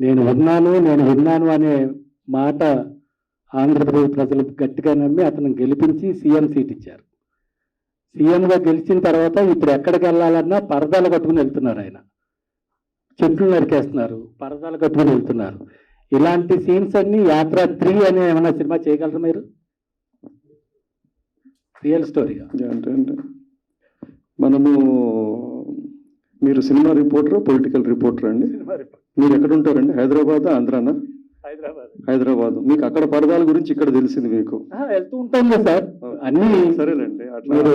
నేను ఉన్నాను నేను విన్నాను అనే మాట ఆంధ్రప్రదేశ్ ప్రజలు గట్టిగా నమ్మి అతను గెలిపించి సీఎం సీట్ ఇచ్చారు. సీఎంగా గెలిచిన తర్వాత ఇప్పుడు ఎక్కడికి వెళ్ళాలన్నా పరదాలు కట్టుకుని వెళ్తున్నారు ఆయన. చెట్లు నరికేస్తున్నారు పరదాలు కట్టుకుని వెళ్తున్నారు. ఇలాంటి సీన్స్ అన్ని యాత్ర త్రీ అనే ఏమైనా సినిమా చేయగలరు మీరు? రియల్ స్టోరీగా. అంటే. మనము మీరు సినిమా రిపోర్టర్ పొలిటికల్ రిపోర్టర్ అండి? మీరు ఎక్కడ ఉంటారండి హైదరాబాద్ ఆంధ్రానా? హైదరాబాద్. హైదరాబాద్. మీకు అక్కడ పరదాల గురించి ఇక్కడ తెలిసింది మీకు. వెళ్తూ ఉంటాం కదా సార్. అన్ని సరేనండి మీరు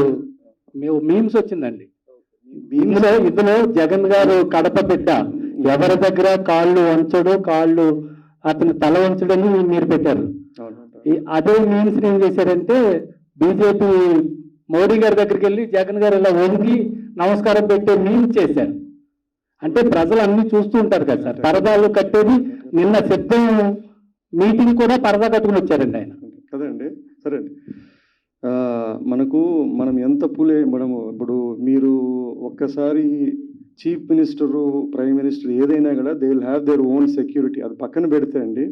మేము మీమ్స్ వచ్చిందండి. మీమ్స్? ఇందులో జగన్ గారు కడప బిడ్డ. ఎవరి దగ్గర కాళ్ళు వంచడు కాళ్ళు అతను తల వంచడని మీరు పెట్టారు. అదే మీమ్స్ ఏం చేశారంటే బీజేపీ మోడీ గారి దగ్గరికి వెళ్ళి జగన్ గారు ఇలా వంగి నమస్కారం పెట్టే మేము చేశారు అంటే ప్రజలు అన్ని చూస్తూ ఉంటారు కదా సార్. పరదాలు కట్టేది నిన్న సిద్ధం మీటింగ్ కూడా పరదా కట్టుకుని వచ్చారండి ఆయన. కదండి. సరే అండి. మనకు మనం ఎంత పూలే మనము ఇప్పుడు మీరు ఒక్కసారి చీఫ్ మినిస్టరు ప్రైమ్ మినిస్టర్ ఏదైనా కూడా they will have their own security అది పక్కన పెడితే అండి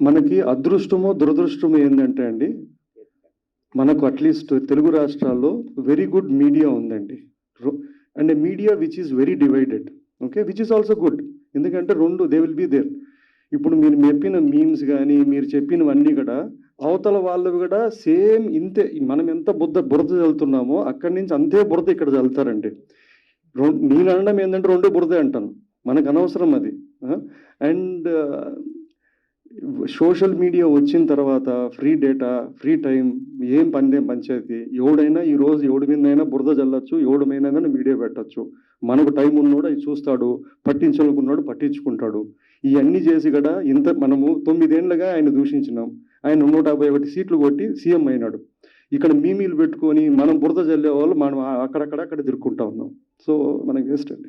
మనకి అదృష్టమో దురదృష్టమో ఏంటంటే అండి మనకు అట్లీస్ట్ తెలుగు రాష్ట్రాల్లో వెరీ గుడ్ మీడియా ఉందండి. And media which is very divided okay which is also good ఎందుకంటే రెండు దే విల్ బీ దేర్ ఇప్పుడు మీరు చెప్పిన మీమ్స్ కానీ మీరు చెప్పినవన్నీ కూడా అవతల వాళ్ళు కూడా సేమ్ ఇంతే మనం ఎంత బుద్ధ బురద చల్లుతున్నామో అక్కడి నుంచి అంతే బురద ఇక్కడ చల్లుతారండి. నేను అనడం ఏంటంటే రెండు బురదే అంటాను. మనకు అనవసరం అది అండ్ సోషల్ మీడియా వచ్చిన తర్వాత ఫ్రీ డేటా ఫ్రీ టైం ఏం పని పంచాయతీ ఎవడైనా ఈ రోజు ఎవడి మీదైనా బురద చల్లొచ్చు ఎవడి మీద మీడియా పెట్టచ్చు. మనకు టైం ఉన్నోడు అది చూస్తాడు పట్టించాలనుకున్నాడు పట్టించుకుంటాడు. ఇవన్నీ చేసి కూడా ఇంత మనము తొమ్మిదేండ్లుగా ఆయన దూషించినాం. ఆయన నూట యాభై ఒకటి సీట్లు కొట్టి సీఎం అయినాడు. ఇక్కడ మీమీలు పెట్టుకొని మనం బురద చల్లే వాళ్ళు మనం అక్కడక్కడ అక్కడ తిరుక్కుంటా ఉన్నాం. సో మనకి వేస్ట్ అండి.